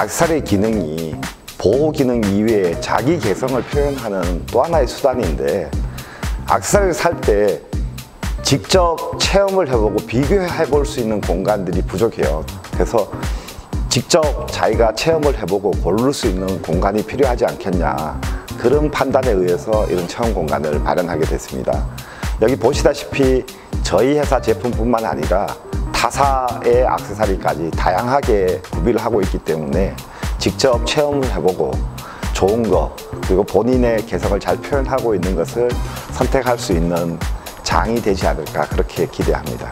악세사리 기능이 보호 기능 이외에 자기 개성을 표현하는 또 하나의 수단인데 악세사리를 살때 직접 체험을 해보고 비교해 볼 수 있는 공간들이 부족해요. 그래서 직접 자기가 체험을 해보고 고를 수 있는 공간이 필요하지 않겠냐 그런 판단에 의해서 이런 체험 공간을 마련하게 됐습니다. 여기 보시다시피 저희 회사 제품뿐만 아니라 타사의 악세사리까지 다양하게 구비를 하고 있기 때문에 직접 체험을 해보고 좋은 거 그리고 본인의 개성을 잘 표현하고 있는 것을 선택할 수 있는 장이 되지 않을까 그렇게 기대합니다.